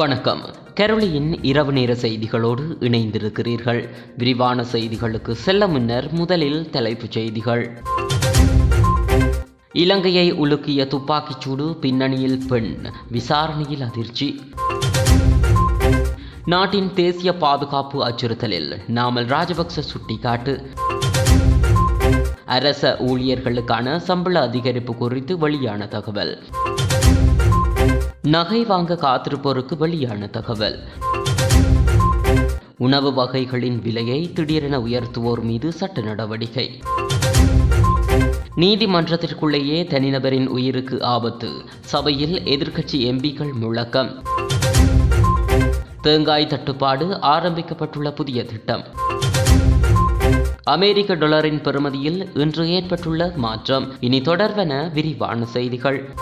வணக்கம். கெரளியின் இரவு நேர செய்திகளோடு இணைந்திருக்கிறீர்கள். விரிவான செய்திகளுக்கு செல்ல முன்னர் முதலில் தலைப்புச் செய்திகள். இலங்கையை உலுக்கிய துப்பாக்கிச்சூடு பின்னணியில் பெண். விசாரணையில் அதிர்ச்சி. நாட்டின் தேசிய பாதுகாப்பு அச்சுறுத்தலில் நாமல் ராஜபக்ச சுட்டிக்காட்டு. அரச ஊழியர்களுக்கான சம்பள அதிகரிப்பு குறித்து வெளியான தகவல். நகை வாங்க காத்திருப்போருக்கு வெளியான தகவல். உணவு வகைகளின் விலையை திடீரென உயர்த்துவோர் மீது சட்ட நடவடிக்கை. நீதிமன்றத்திற்குள்ளேயே தனிநபரின் உயிருக்கு ஆபத்து. சபையில் எதிர்க்கட்சி எம்பிக்கள் முழக்கம். தேங்காய் தட்டுப்பாடு ஆரம்பிக்கப்பட்டுள்ள புதிய திட்டம். அமெரிக்க டாலரின் பெறுமதியில் இன்று ஏற்பட்டுள்ள மாற்றம். இனி தொடர்வன விரிவான செய்திகள்.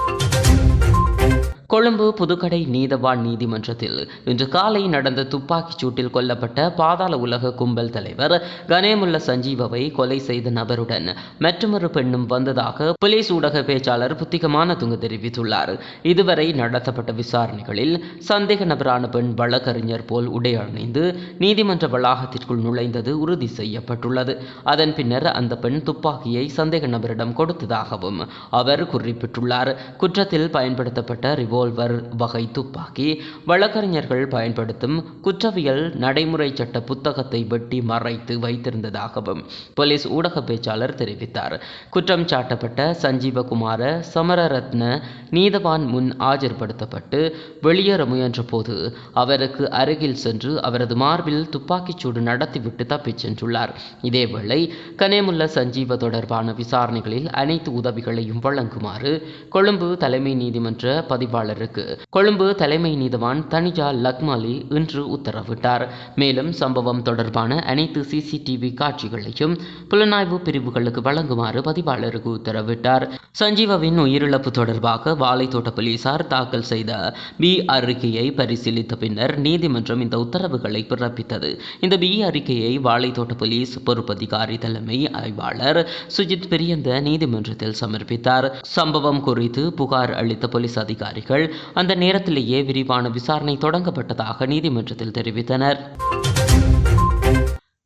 கொழும்பு புதுக்கடை நீதவான் நீதிமன்றத்தில் இன்று காலை நடந்த துப்பாக்கிச் சூட்டில் கொல்லப்பட்ட பாதாள உலக கும்பல் தலைவர் கனேமுள்ள சஞ்சீவவை கொலை செய்த நபருடன் மற்றொரு பெண்ணும் வந்ததாக போலீஸ் ஊடக பேச்சாளர் புத்திகமான துங்கு தெரிவித்துள்ளார். இதுவரை நடத்தப்பட்ட விசாரணைகளில் சந்தேக நபரான பெண் வழக்கறிஞர் போல் உடை அணிந்து நீதிமன்ற வளாகத்திற்குள் நுழைந்தது உறுதி செய்யப்பட்டுள்ளது. அதன் பின்னர் அந்த பெண் துப்பாக்கியை சந்தேக நபரிடம் கொடுத்ததாகவும் அவர் குறிப்பிட்டுள்ளார். குற்றத்தில் பயன்படுத்தப்பட்ட ரிவால்வர் வகை துப்பாக்கி வழக்கறிஞர்கள் பயன்படுத்தும் குற்றவியல் நடைமுறை சட்ட புத்தகத்தை வெட்டி மறைத்து வைத்திருந்ததாகவும் போலீஸ் ஊடக பேச்சாளர் தெரிவித்தார். குற்றம் சாட்டப்பட்ட சஞ்சீவகுமார சமரரத்ன நீதவான் முன் ஆஜர்படுத்தப்பட்டு வெளியேற முயன்றபோது அவருக்கு அருகில் சென்று அவரது மார்பில் துப்பாக்கிச்சூடு நடத்திவிட்டு தப்பிச் சென்றுள்ளார். இதேவேளை கனேமுல்ல சஞ்சீவ தொடர்பான விசாரணைகளில் அனைத்து உதவிகளையும் வழங்குமாறு கொழும்பு தலைமை நீதிமன்ற பதிவாளருக்கு கொழும்பு தலைமை நீதிவான் தனிஜா லக்மாலி இன்று உத்தரவிட்டார். மேலும் சம்பவம் தொடர்பான அனைத்து சிசிடிவி காட்சிகளையும் புலனாய்வு பிரிவுகளுக்கு வழங்குமாறு பதிவாளருக்கு உத்தரவிட்டார். சஞ்சீவவின் உயிரிழப்பு தொடர்பாக வாழைத்தோட்ட போலீசார் தாக்கல் செய்த பி அறிக்கையை பரிசீலித்த பின்னர் நீதிமன்றம் இந்த உத்தரவுகளை பிறப்பித்தது. இந்த பி அறிக்கையை வாழைத்தோட்ட போலீஸ் பொறுப்பதிகாரி தலைமை ஆய்வாளர் சுஜித் பிரியந்த நீதிமன்றத்தில் சமர்ப்பித்தார். சம்பவம் குறித்து புகார் அளித்த போலீஸ் அதிகாரிகள் அந்த நேரத்திலேயே விரிவான விசாரணை தொடங்கப்பட்டதாக நீதிமன்றத்தில் தெரிவித்தனர்.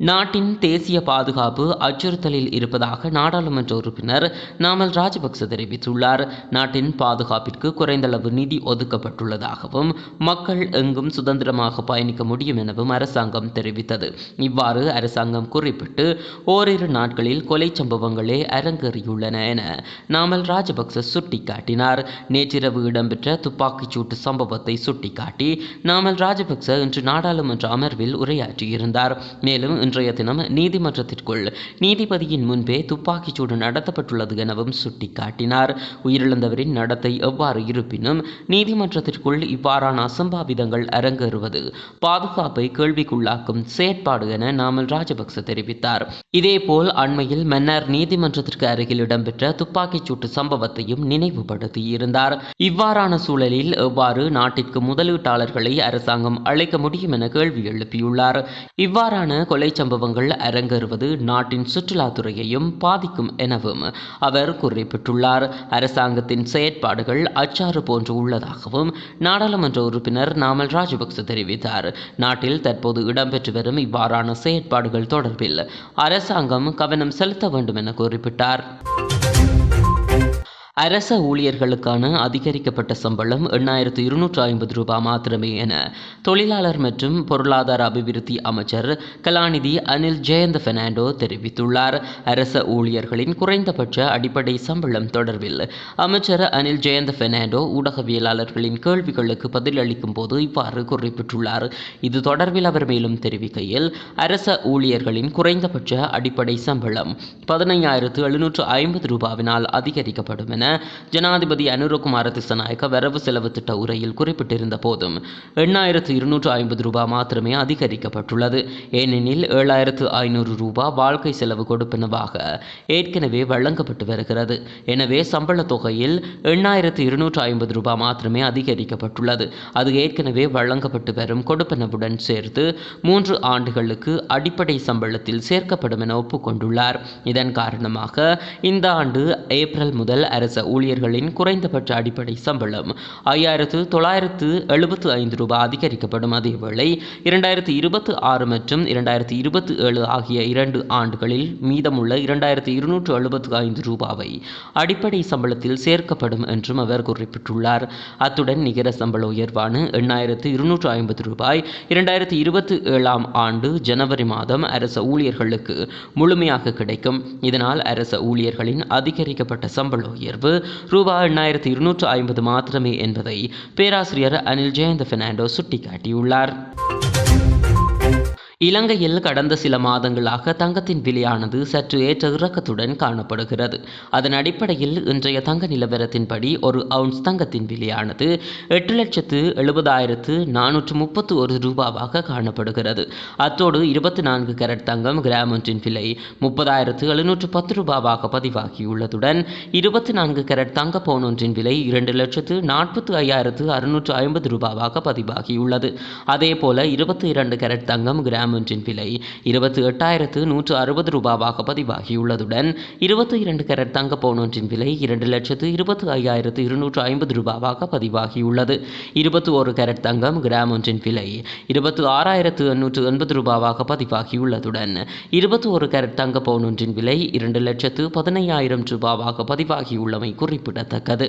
நாட்டின் தேசிய பாதுகாப்பு அச்சுறுத்தலில் இருப்பதாக நாடாளுமன்ற உறுப்பினர் நாமல் ராஜபக்ச தெரிவித்துள்ளார். நாட்டின் பாதுகாப்பிற்கு குறைந்தளவு நிதி ஒதுக்கப்பட்டுள்ளதாகவும் மக்கள் எங்கும் சுதந்திரமாக பயணிக்க முடியும் எனவும் அரசாங்கம் தெரிவித்தது. இவ்வாறு அரசாங்கம் குறிப்பிட்டு ஓரிரு நாட்களில் கொலை சம்பவங்களே அரங்கேறியுள்ளன என நாமல் ராஜபக்ச சுட்டிக்காட்டினார். நேற்றிரவு இடம்பெற்ற துப்பாக்கிச் சூட்டு சம்பவத்தை சுட்டிக்காட்டி நாமல் ராஜபக்ச இன்று நாடாளுமன்ற அமர்வில் உரையாற்றியிருந்தார். மேலும் இன்றைய தினம் நீதிமன்றத்திற்குள் நீதிபதியின் முன்பே துப்பாக்கிச்சூடு நடத்தப்பட்டுள்ளது எனவும் சுட்டிக்காட்டினார். உயிரிழந்தவரின் நடத்தை எவ்வாறு இருப்பினும் நீதிமன்றத்திற்குள் இவ்வாறான அசம்பாவிதங்கள் அரங்கேறுவது பாதுகாப்பை கேள்விக்குள்ளாக்கும் செயற்பாடு என நாமல் ராஜபக்ச தெரிவித்தார். இதேபோல் அண்மையில் மன்னார் நீதிமன்றத்திற்கு அருகில் இடம்பெற்ற துப்பாக்கிச்சூட்டு சம்பவத்தையும் நினைவுபடுத்தியிருந்தார். இவ்வாறான சூழலில் எவ்வாறு நாட்டிற்கு முதலீட்டாளர்களை அரசாங்கம் அழைக்க முடியும் என கேள்வி எழுப்பியுள்ளார். இவ்வாறான கொலை சம்பவங்கள் அரங்கேறுவது நாட்டின் சுற்றுலாத்துறையையும் பாதிக்கும் எனவும் அவர் குறிப்பிட்டுள்ளார். அரசாங்கத்தின் செயற்பாடுகள் அச்சாறு போன்று உள்ளதாகவும் நாடாளுமன்ற உறுப்பினர் நாமல் ராஜபக்ச தெரிவித்தார். நாட்டில் தற்போது இடம்பெற்று வரும் இவ்வாறான செயற்பாடுகள் தொடர்பில் அரசாங்கம் கவனம் செலுத்த வேண்டும் என குறிப்பிட்டார். அரச ஊழியர்களுக்கான அதிகரிக்கப்பட்ட சம்பளம் எண்ணாயிரத்து இருநூற்று ஐம்பது ரூபாய் மாத்திரமே என தொழிலாளர் மற்றும் பொருளாதார அபிவிருத்தி அமைச்சர் கலாநிதி அனில் ஜெயந்த பெர்னாண்டோ தெரிவித்துள்ளார். அரச ஊழியர்களின் குறைந்தபட்ச அடிப்படை சம்பளம் தொடர்பில் அமைச்சர் அனில் ஜெயந்த பெர்னாண்டோ ஊடகவியலாளர்களின் கேள்விகளுக்கு பதிலளிக்கும் போது இவ்வாறு குறிப்பிட்டுள்ளார். இது தொடர்பில் அவர் மேலும் தெரிவிக்கையில் அரச ஊழியர்களின் குறைந்தபட்ச அடிப்படை சம்பளம் பதினையாயிரத்து எழுநூற்று ஐம்பது ரூபாவினால் அதிகரிக்கப்படும் என ஜனாதிபதி அனுரகுமார திசநாயக்க வரவு செலவு திட்ட உரையில் குறிப்பிட்டிருந்த போதும் எண்ணாயிரத்து இருநூற்று ஐம்பது ரூபாய் மாத்திரமே அதிகரிக்கப்பட்டுள்ளது. ஏனெனில் ஏழாயிரத்து ஐநூறு ரூபாய் வாழ்க்கை செலவு கொடுப்பனவாக ஏற்கனவே வழங்கப்பட்டு வருகிறது. எனவே சம்பள தொகையில் எண்ணாயிரத்து இருநூற்று ஐம்பது ரூபாய் மாத்திரமே அதிகரிக்கப்பட்டுள்ளது. அது ஏற்கனவே வழங்கப்பட்டு வரும் கொடுப்பனவுடன் சேர்த்து மூன்று ஆண்டுகளுக்கு அடிப்படை சம்பளத்தில் சேர்க்கப்படும் என ஒப்புக்கொண்டுள்ளார். இதன் காரணமாக இந்த ஆண்டு ஏப்ரல் முதல் அரச அரச ஊழியர்களின் குறைந்தபட்ச அடிப்படை சம்பளம் ஐயாயிரத்து தொள்ளாயிரத்து எழுபத்து ஐந்து ரூபாய் அதிகரிக்கப்படும். அதேவேளை இரண்டாயிரத்து இருபத்தி ஆறு மற்றும் இரண்டாயிரத்து இருபத்தி ஏழு ஆகிய இரண்டு ஆண்டுகளில் மீதமுள்ள இரண்டாயிரத்து இருநூற்று எழுபத்து ஐந்து ரூபாவை அடிப்படை சம்பளத்தில் சேர்க்கப்படும் என்றும் அவர் குறிப்பிட்டுள்ளார். அத்துடன் நிகர சம்பள உயர்வான எண்ணாயிரத்து இருநூற்று ஐம்பது ரூபாய் இரண்டாயிரத்து இருபத்தி ஏழாம் ஆண்டு ஜனவரி மாதம் அரச ஊழியர்களுக்கு முழுமையாக கிடைக்கும். இதனால் அரச ஊழியர்களின் அதிகரிக்கப்பட்ட சம்பள உயர்வு ரூபாய் எண்ணாயிரத்தி இருநூற்று ஐம்பது மாத்திரமே என்பதை பேராசிரியர் அனில் ஜெயந்த பெர்னாண்டோ சுட்டிக்காட்டியுள்ளார். இலங்கையில் கடந்த சில மாதங்களாக தங்கத்தின் விலையானது சற்று ஏற்ற இறக்கத்துடன் காணப்படுகிறது. அதன் அடிப்படையில் இன்றைய தங்க நிலவரத்தின்படி ஒரு அவுன்ஸ் தங்கத்தின் விலையானது எட்டு லட்சத்து எழுபதாயிரத்து நானூற்று முப்பத்து ஒரு ரூபாவாக காணப்படுகிறது. அத்தோடு இருபத்தி நான்கு கேரட் தங்கம் கிராம் ஒன்றின் விலை முப்பதாயிரத்து எழுநூற்று பத்து ரூபாவாக பதிவாகியுள்ளதுடன் இருபத்தி நான்கு கேரட் தங்க பவுன் ஒன்றின் விலை இரண்டு லட்சத்து நாற்பத்து ஐயாயிரத்து அறுநூற்று ஐம்பது ரூபாவாக பதிவாகியுள்ளது. அதேபோல இருபத்தி இரண்டு கேரட் தங்கம் கிராம் ஒன்றின் விலை இருபத்தி எட்டாயிரத்து நூற்று அறுபது ரூபாவாக பதிவாகியுள்ளதுடன் இருபத்தி இரண்டு கேரட் தங்க பவுன் ஒன்றின் விலை இரண்டு லட்சத்து இருபத்தி ஐயாயிரத்து இருநூற்று ஐம்பது ரூபாவாக பதிவாகியுள்ளது. இருபத்தி ஒரு கேரட் தங்கம் கிராம் ஒன்றின் விலை இருபத்தி ஆறாயிரத்து எண்ணூற்று எண்பது ரூபாவாக பதிவாகியுள்ளதுடன் இருபத்தி ஒரு கேரட் தங்க பவுன் ஒன்றின் விலை இரண்டு லட்சத்து பதினையாயிரம் ரூபாவாக பதிவாகியுள்ளமை குறிப்பிடத்தக்கது.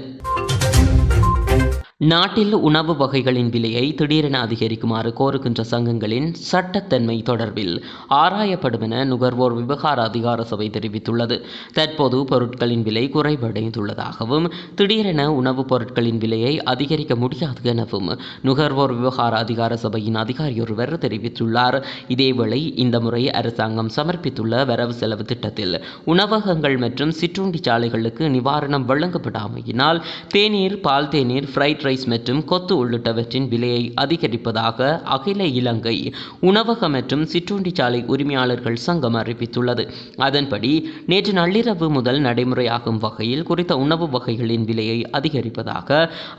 நாட்டில் உணவு வகைகளின் விலையை திடீரென அதிகரிக்குமாறு கோருகின்ற சங்கங்களின் சட்டத்தன்மை தொடர்பில் ஆராயப்படும் என நுகர்வோர் விவகார அதிகார சபை தெரிவித்துள்ளது. தற்போது பொருட்களின் விலை குறைவடைந்துள்ளதாகவும் திடீரென உணவுப் பொருட்களின் விலையை அதிகரிக்க முடியாது எனவும் நுகர்வோர் விவகார அதிகார சபையின் அதிகாரியொருவர் தெரிவித்துள்ளார். இதேவேளை இந்த முறை அரசாங்கம் சமர்ப்பித்துள்ள வரவு செலவு திட்டத்தில் உணவகங்கள் மற்றும் சிற்றுண்டி சாலைகளுக்கு நிவாரணம் வழங்கப்படாமையினால் தேநீர் பால் தேநீர் ஃப்ரைட் ரைஸ் ரைஸ் மற்றும் கொத்து உள்ளிட்டவற்றின் விலையை அதிகரிப்பதாக அகில இலங்கை உணவக மற்றும் சிற்றுண்டிச்சாலை உரிமையாளர்கள் சங்கம் அறிவித்துள்ளது. அதன்படி நேற்று நள்ளிரவு முதல் நடைமுறையாகும் வகையில் குறித்த உணவு வகைகளின் விலையை அதிகரிப்பதாக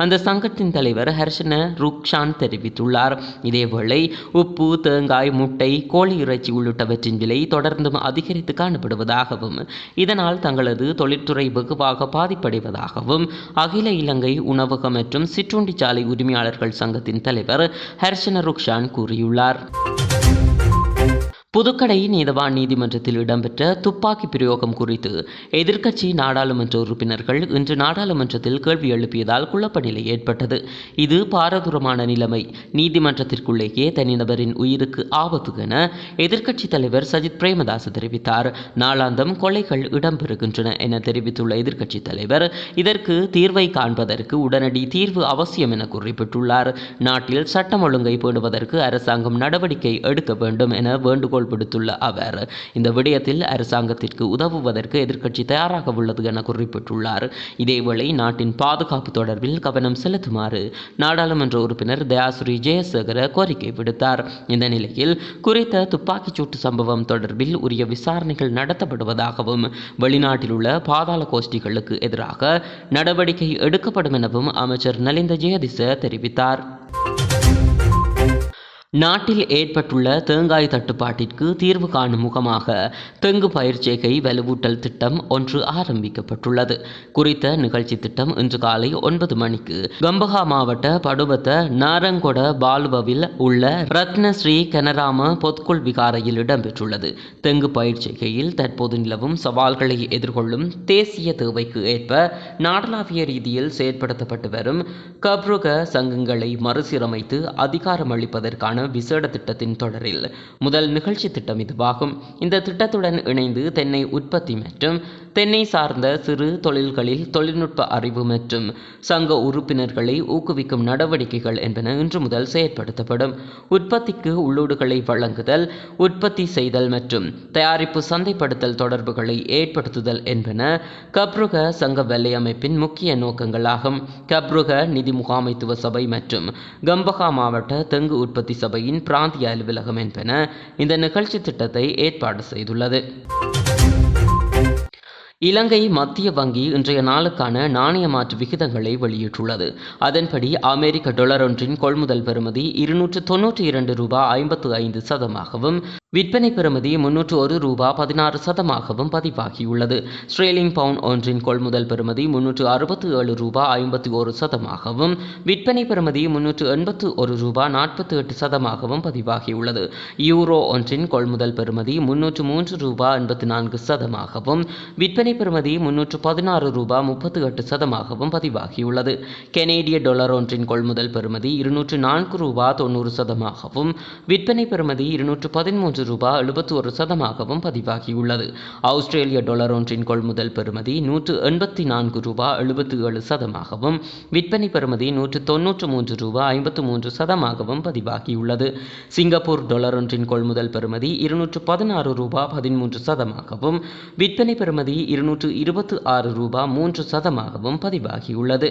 அந்த சங்கத்தின் தலைவர் ஹர்ஷன ருக்ஷான் தெரிவித்துள்ளார். இதேவேளை உப்பு தேங்காய் முட்டை கோழி இறைச்சி உள்ளிட்டவற்றின் விலை தொடர்ந்தும் அதிகரித்து காணப்படுவதாகவும் இதனால் தங்களது தொழிற்துறை வெகுவாக பாதிப்படைவதாகவும் அகில இலங்கை உணவகம் மற்றும் சிற்றுண்டிச்சாலை உரிமையாளர்கள் சங்கத்தின் தலைவர் ஹர்ஷன ருக்ஷான் கூறியுள்ளார். புதுக்கடை நீதவான் நீதிமன்றத்தில் இடம்பெற்ற துப்பாக்கி பிரயோகம் குறித்து எதிர்க்கட்சி நாடாளுமன்ற உறுப்பினர்கள் இன்று நாடாளுமன்றத்தில் கேள்வி எழுப்பியதால் குழப்ப நிலை ஏற்பட்டது. இது பாரதூரமான நிலைமை. நீதிமன்றத்திற்குள்ளேயே தனிநபரின் உயிருக்கு ஆபத்து என எதிர்க்கட்சித் தலைவர் சஜித் பிரேமதாஸ் தெரிவித்தார். நாளாந்தம் கொலைகள் இடம்பெறுகின்றன என தெரிவித்துள்ள எதிர்க்கட்சித் தலைவர் இதற்கு தீர்வை காண்பதற்கு உடனடி தீர்வு அவசியம் என குறிப்பிட்டுள்ளார். நாட்டில் சட்டம் ஒழுங்கை பேணுவதற்கு அரசாங்கம் நடவடிக்கை எடுக்க வேண்டும் என வேண்டுகோள் விடுத்துள்ள அவர். இந்த விடயத்தில் அரசாங்கத்திற்கு உதவுவதற்கு எதிர்க்கட்சி தயாராக உள்ளது என குறிப்பிட்டுள்ளார். இதேவேளை நாட்டின் பாதுகாப்பு தொடர்பில் கவனம் செலுத்துமாறு நாடாளுமன்ற உறுப்பினர் தயாசுரி ஜெயசேகர கோரிக்கை விடுத்தார். இந்த நிலையில் குறித்த துப்பாக்கிச்சூட்டு சம்பவம் தொடர்பில் உரிய விசாரணைகள் நடத்தப்படுவதாகவும் வெளிநாட்டில் உள்ள பாதாள கோஷ்டிகளுக்கு எதிராக நடவடிக்கை எடுக்கப்படும் எனவும் அமைச்சர் நலிந்த ஜெயதிச தெரிவித்தார். நாட்டில் ஏற்பட்டுள்ள தேங்காய் தட்டுப்பாட்டிற்கு தீர்வு காணும் முகமாக தெங்கு பயிர்ச்சேகை வலுவூட்டல் திட்டம் ஒன்று ஆரம்பிக்கப்பட்டுள்ளது. குறித்த நிகழ்ச்சி திட்டம் இன்று காலை ஒன்பது மணிக்கு கம்பகா மாவட்ட படுபத்த நாரங்கொட பாலுவவில் உள்ள ரத்னஸ்ரீ கனராம பொத்குள் விகாரையில் இடம்பெற்றுள்ளது. தெங்கு பயிர்ச்சேகையில் தற்போது நிலவும் சவால்களை எதிர்கொள்ளும் தேசிய தேவைக்கு ஏற்ப நாடளாவிய ரீதியில் செயற்படுத்தப்பட்டு வரும் கப்ருக சங்கங்களை மறுசீரமைத்து அதிகாரமளிப்பதற்கான விசேட திட்டத்தின் தொடரில் முதல் நிகழ்ச்சி திட்டம் இதுவாகும். இந்த திட்டத்துடன் இணைந்து தென்னை உற்பத்தி மற்றும் தென்னை சார்ந்த சிறு தொழில்களில் தொழில்நுட்ப அறிவு மற்றும் சங்க உறுப்பினர்களை ஊக்குவிக்கும் நடவடிக்கைகள் என்பன இன்று முதல் செயற்படுத்தப்படும். உற்பத்திக்கு உள்ளூடுகளை வழங்குதல் உற்பத்தி செய்தல் மற்றும் தயாரிப்பு சந்தைப்படுத்தல் தொடர்புகளை ஏற்படுத்துதல் என்பன கப்ருக சங்க வலையமைப்பின் முக்கிய நோக்கங்களாகும். கப்ருக நிதி முகாமைத்துவ சபை மற்றும் கம்பகா மாவட்ட தெங்கு உற்பத்தி சபை சபையின் பிராந்திய அலுவலகம் என்பன இந்த நிகழ்ச்சி திட்டத்தை ஏற்பாடு செய்துள்ளது. இலங்கை மத்திய வங்கி இன்றைய நாளுக்கான நாணய மாற்று விகிதங்களை வெளியிட்டுள்ளது. அதன்படி அமெரிக்க டொலர் ஒன்றின் கொள்முதல் பெறுமதி இருநூற்று தொன்னூற்றி இரண்டு ரூபாய் ஐம்பத்து ஐந்து சதமாகவும் விற்பனை பெறுமதி முன்னூற்று ஒரு ரூபா பதினாறு சதமாகவும் பதிவாகியுள்ளது. ஸ்ட்ரேலிங் பவுண்ட் ஒன்றின் கொள்முதல் பெறுமதி முன்னூற்று அறுபத்து ஏழு ரூபா ஐம்பத்தி ஒரு சதமாகவும் விற்பனை பெறுமதி முன்னூற்று எண்பத்து ஒரு ரூபா நாற்பத்தி எட்டு சதமாகவும் பதிவாகியுள்ளது. யூரோ ஒன்றின் கொள்முதல் பெறுமதி முன்னூற்று மூன்று ரூபா எண்பத்தி நான்கு சதமாகவும் விற்பனை பெறுமதி முன்னூற்று பதினாறு ரூபா முப்பத்து எட்டு சதமாகவும் பதிவாகியுள்ளது. கெனேடிய டாலர் ஒன்றின் கொள்முதல் பெறுமதி இருநூற்று நான்கு ரூபா தொண்ணூறு சதமாகவும் விற்பனை பெறுமதி இருநூற்று பதிமூன்று ரூபாய் எழுபத்தி ஒரு சதமாகவும் பதிவாகியுள்ளது. ஆஸ்திரேலிய டாலர் ஒன்றின் கொள்முதல் பெறுமதி நூற்று எண்பத்தி நான்கு ரூபா எழுபத்தி ஏழு சதமாகவும் விற்பனை பெறுமதி நூற்று தொன்னூற்று மூன்று ரூபா ஐம்பத்து மூன்று சதமாகவும் பதிவாகியுள்ளது. சிங்கப்பூர் டாலர் ஒன்றின் கொள்முதல் பெறுமதி இருநூற்று பதினாறு ரூபா பதிமூன்று சதமாகவும் விற்பனை பெறுமதி இருநூற்று இருபத்து ஆறு ரூபா மூன்று சதமாகவும் பதிவாகியுள்ளது.